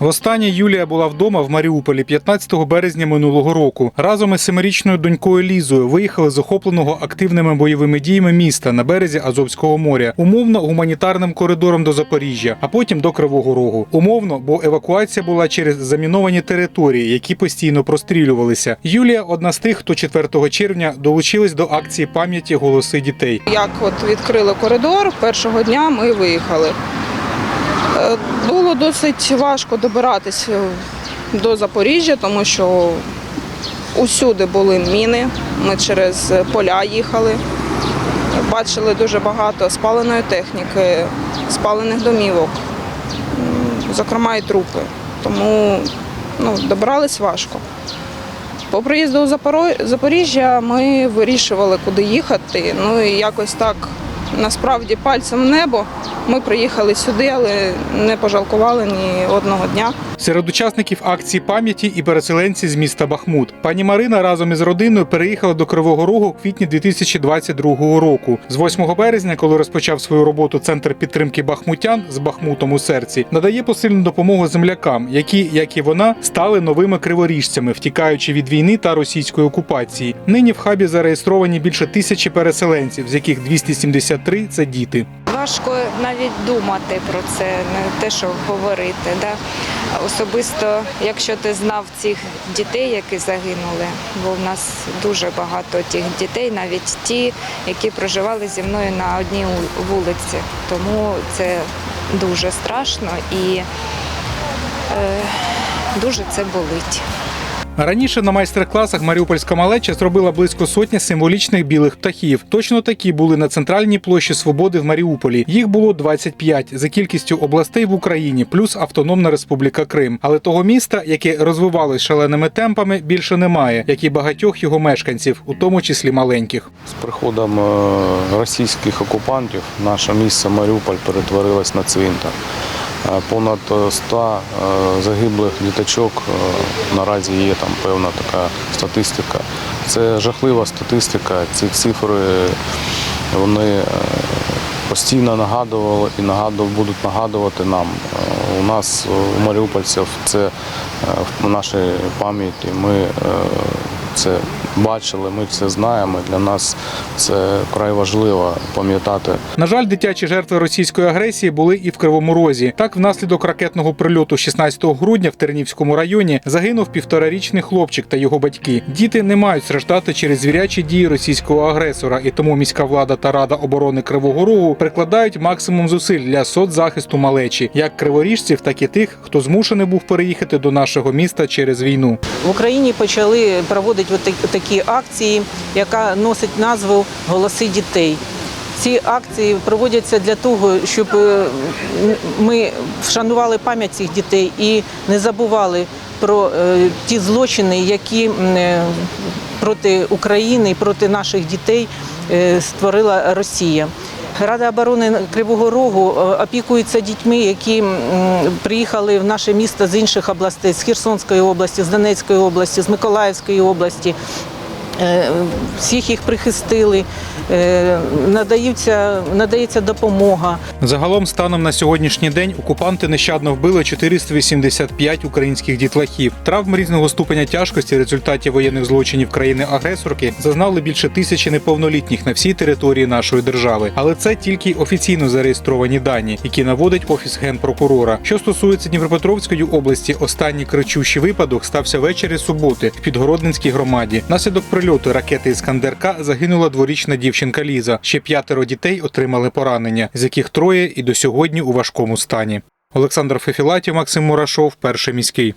Востаннє Юлія була вдома в Маріуполі 15 березня минулого року. Разом із семирічною донькою Лізою виїхали з охопленого активними бойовими діями міста на березі Азовського моря, умовно гуманітарним коридором до Запоріжжя, а потім до Кривого Рогу. Умовно, бо евакуація була через заміновані території, які постійно прострілювалися. Юлія одна з тих, хто 4 червня долучилась до акції пам'яті голоси дітей. Як от відкрили коридор, першого дня ми виїхали. Е, Було досить важко добиратися до Запоріжжя, тому що усюди були міни. Ми через поля їхали. Бачили дуже багато спаленої техніки, спалених домівок, зокрема і трупи. Тому ну, добирались важко. По приїзду у Запоріжжя ми вирішували, куди їхати. Ну і якось так, насправді, пальцем в небо. Ми приїхали сюди, але не пожалкували ні одного дня. Серед учасників акції пам'яті і переселенці з міста Бахмут. Пані Марина разом із родиною переїхала до Кривого Рогу у квітні 2022 року. З 8 березня, коли розпочав свою роботу центр підтримки бахмутян з Бахмутом у серці, надає посильну допомогу землякам, які, як і вона, стали новими криворіжцями, втікаючи від війни та російської окупації. Нині в хабі зареєстровані більше тисячі переселенців, з яких 273 – це діти. Важко навіть думати про це, не те, що говорити. Да? Особисто, якщо ти знав цих дітей, які загинули, бо в нас дуже багато тих дітей, навіть ті, які проживали зі мною на одній вулиці. Тому це дуже страшно і е, дуже це болить. Раніше на майстер-класах Маріупольська малеча зробила близько сотні символічних білих птахів. Точно такі були на центральній площі Свободи в Маріуполі. Їх було 25 за кількістю областей в Україні, плюс Автономна Республіка Крим. Але того міста, яке розвивалось шаленими темпами, більше немає, як і багатьох його мешканців, у тому числі маленьких. З приходом е, російських окупантів наше місце Маріуполь перетворилось на цвинтар. Е, Понад е, 100 е, загиблих діточок е, наразі є там певна така статистика. Це жахлива статистика. Ці цифри вони е, постійно нагадували і нагадували, будуть нагадувати нам. Е, У нас е, у маріупольців це е, в нашій пам'яті. Ми е, це бачили, ми це знаємо. Для нас це вкрай важливо пам'ятати На жаль, дитячі жертви російської агресії були і в Кривому Розі. Так, внаслідок ракетного прильоту 16 грудня в Тернівському районі загинув півторарічний хлопчик та його батьки. Діти не мають страждати через звірячі дії російського агресора, і тому міська влада та рада оборони Кривого Рогу прикладають максимум зусиль для соцзахисту малечі, як криворіжців, так і тих, хто змушений був переїхати до нашого міста через війну. В Україні почали проводити от так- такі акції, яка носить назву Голоси дітей. Ці акції проводяться для того, щоб е, ми вшанували пам'ять цих дітей і не забували про е, ті злочини, які е, проти України і проти наших дітей створила Росія. Рада оборони Кривого Рогу опікується дітьми, які приїхали в наше місто з інших областей, з Херсонської області, з Донецької області, з Миколаївської області. Е, Всіх їх прихистили, е, надаються, надається допомога. Загалом, станом на сьогоднішній день, окупанти нещадно вбили 485 українських дітлахів. Травм різного ступеня тяжкості в результаті воєнних злочинів країни-агресорки зазнали більше тисячі неповнолітніх на всій території нашої держави. Але це тільки офіційно зареєстровані дані, які наводить офіс генпрокурора. Що стосується Дніпропетровської області, останній кричущий випадок стався ввечері суботи в Підгородненській громаді. Наслідок прильоту ракети Іскандерка загинула дворічна дівчинка Ліза. Ще п'ятеро дітей отримали поранення, з яких троє і до сьогодні у важкому стані. Олександр Фефілатів, Максим Мурашов, перший міський.